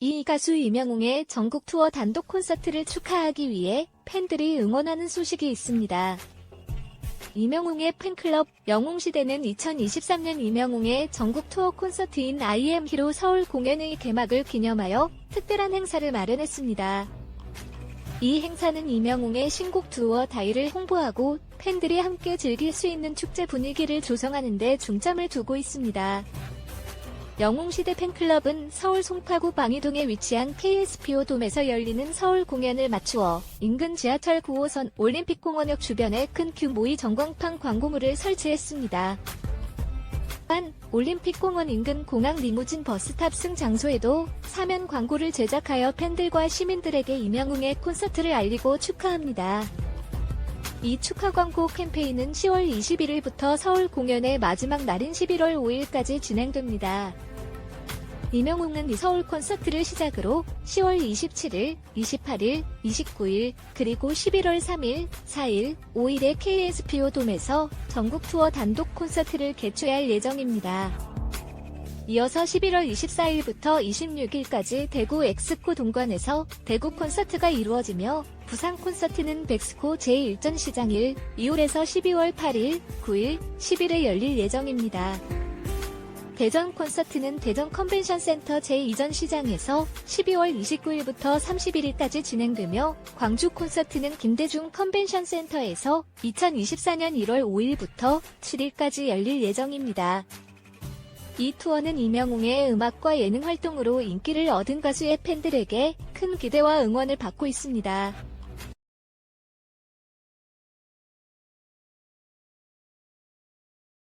이 가수 이명웅의 전국 투어 단독 콘서트를 축하하기 위해 팬들이 응원하는 소식이 있습니다. 이명웅의 팬클럽 영웅시대는 2023년 이명웅의 전국 투어 콘서트인 IM 히로 서울 공연의 개막을 기념하여 특별한 행사를 마련했습니다. 이 행사는 이명웅의 신곡 투어 다이를 홍보하고 팬들이 함께 즐길 수 있는 축제 분위기를 조성하는 데 중점을 두고 있습니다. 영웅시대 팬클럽은 서울 송파구 방이동에 위치한 KSPO 돔에서 열리는 서울 공연을 맞추어 인근 지하철 9호선 올림픽공원역 주변에 큰 규모의 전광판 광고물을 설치했습니다. 또한 올림픽공원 인근 공항 리무진 버스 탑승 장소에도 사면 광고를 제작하여 팬들과 시민들에게 이명웅의 콘서트를 알리고 축하합니다. 이 축하 광고 캠페인은 10월 21일부터 서울 공연의 마지막 날인 11월 5일까지 진행됩니다. 이명웅은 이 서울 콘서트를 시작으로 10월 27일, 28일, 29일, 그리고 11월 3일, 4일, 5일에 KSPO 돔에서 전국 투어 단독 콘서트를 개최할 예정입니다. 이어서 11월 24일부터 26일까지 대구 엑스코 동관에서 대구 콘서트가 이루어지며 부산 콘서트는 백스코 제1전 시장 1, 2홀에서 12월 8일, 9일, 10일에 열릴 예정입니다. 대전 콘서트는 대전 컨벤션 센터 제2전 시장에서 12월 29일부터 31일까지 진행되며 광주 콘서트는 김대중 컨벤션 센터에서 2024년 1월 5일부터 7일까지 열릴 예정입니다. 이 투어는 이명웅의 음악과 예능 활동으로 인기를 얻은 가수의 팬들에게 큰 기대와 응원을 받고 있습니다.